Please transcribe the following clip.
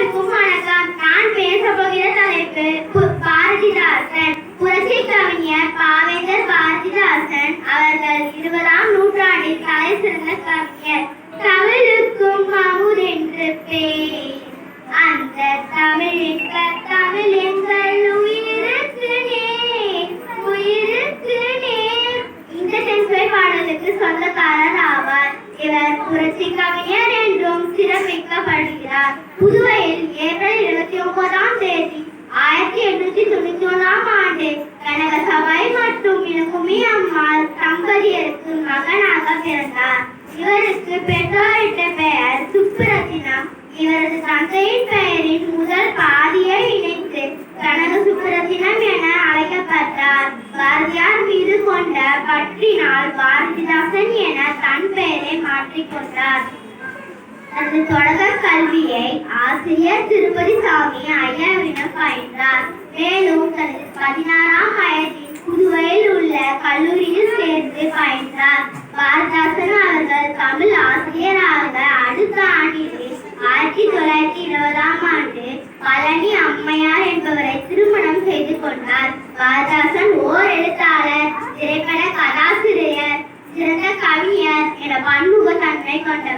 அனைவருக்கும் வணக்கம் நான் பேச போகிற தலைப்பு பாரதிதாசன் புரட்சி கவிஞர் பாவேந்தர் பாரதிதாசன் அவர்கள் இருபதாம் நூற்றாண்டில் தலை சிறந்த கவிஞர். தமிழுக்கும் பேர். அந்த தமிழின் தமிழ் எங்கள் உயிருக்கு நேர் உயிருக்கு நேர். இந்த சென்சுவை பாடலுக்கு சொந்தக்காரர் ஆவார். இவர் புரட்சி கவிஞர் என்றும் புதுவையில் ஏப்ரல் இருபத்தி ஒன்பதாம் தேதி ஆயிரத்தி எண்ணூத்தி தொண்ணூத்தி ஒன்றாம் ஆண்டு கனக சபை மற்றும் இலக்குமி அம்மாள் தம்பதியருக்கு மகனாக பிறந்தார். இவருக்கு பெற்றோரிட்ட பெயர் சுப்புரத்தினம். இவரது தந்தையின் பெயரின் முதல் பாதியை இணைத்து கனக சுப்புரத்தினம் என அழைக்கப்பட்டார். பாரதியார் மீது கொண்ட பற்றினால் பாரதிதாசன் என தன் பெயரை மாற்றிக்கொண்டார் அந்த தொடக்க கல்வியை ஆசிரியர் திருப்பதி சாமி ஐயாவிடம் பயின்றார். மேலும் தனது பதினாறாம் வயதில் புதுவையில் உள்ள கல்லூரியில் சேர்ந்து பயின்றார். பாரதாசன் அவர்கள் தமிழ் ஆசிரியராக அடுத்த ஆண்டிலே ஆயிரத்தி தொள்ளாயிரத்தி இருபதாம் ஆண்டு பழனி அம்மையார் என்பவரை திருமணம் செய்து கொண்டார். பாரதாசன் ஓர் எழுத்தாளர் திரைப்பட கதாசிரியர் சிறந்த கவிஞர் என பன்முக தன்மை கொண்டார்